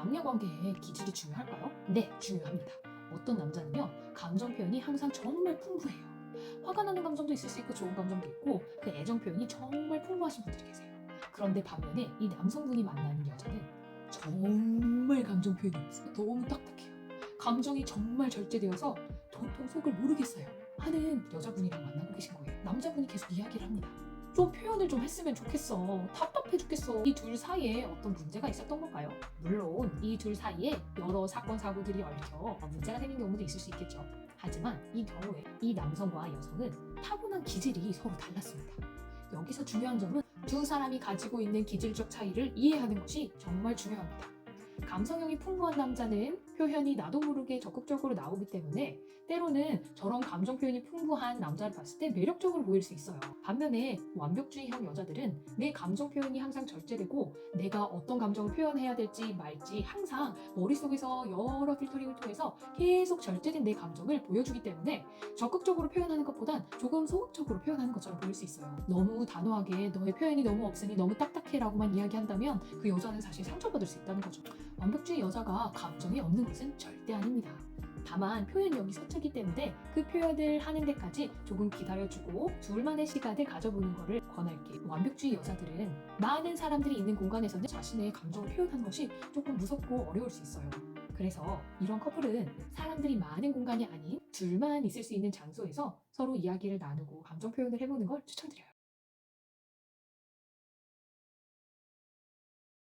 남녀 관계에 기질이 중요할까요? 네, 중요합니다. 어떤 남자는요, 감정 표현이 항상 정말 풍부해요. 화가 나는 감정도 있을 수 있고 좋은 감정도 있고 그 애정 표현이 정말 풍부하신 분들이 계세요. 그런데 반면에 이 남성분이 만나는 여자는 정말 감정 표현이 없어요. 너무 딱딱해요. 감정이 정말 절제되어서 도통 속을 모르겠어요. 하는 여자분이랑 만나고 계신 거예요. 남자분이 계속 이야기를 합니다. 좀 표현을 좀 했으면 좋겠어. 답답해 죽겠어. 이 둘 사이에 어떤 문제가 있었던 걸까요? 물론 이 둘 사이에 여러 사건 사고들이 얽혀 문제가 생긴 경우도 있을 수 있겠죠. 하지만 이 경우에 이 남성과 여성은 타고난 기질이 서로 달랐습니다. 여기서 중요한 점은 두 사람이 가지고 있는 기질적 차이를 이해하는 것이 정말 중요합니다. 감성형이 풍부한 남자는 표현이 나도 모르게 적극적으로 나오기 때문에 때로는 저런 감정 표현이 풍부한 남자를 봤을 때 매력적으로 보일 수 있어요. 반면에 완벽주의형 여자들은 내 감정 표현이 항상 절제되고 내가 어떤 감정을 표현해야 될지 말지 항상 머릿속에서 여러 필터링을 통해서 계속 절제된 내 감정을 보여주기 때문에 적극적으로 표현하는 것보단 조금 소극적으로 표현하는 것처럼 보일 수 있어요. 너무 단호하게 너의 표현이 너무 없으니 너무 딱딱해라고만 이야기한다면 그 여자는 사실 상처받을 수 있다는 거죠. 완벽주의 여자가 감정이 없는 것은 절대 아닙니다. 다만 표현력이 서툴기 때문에 그 표현을 하는 데까지 조금 기다려주고 둘만의 시간을 가져보는 것을 권할게요. 완벽주의 여자들은 많은 사람들이 있는 공간에서는 자신의 감정을 표현하는 것이 조금 무섭고 어려울 수 있어요. 그래서 이런 커플은 사람들이 많은 공간이 아닌 둘만 있을 수 있는 장소에서 서로 이야기를 나누고 감정 표현을 해보는 걸 추천드려요.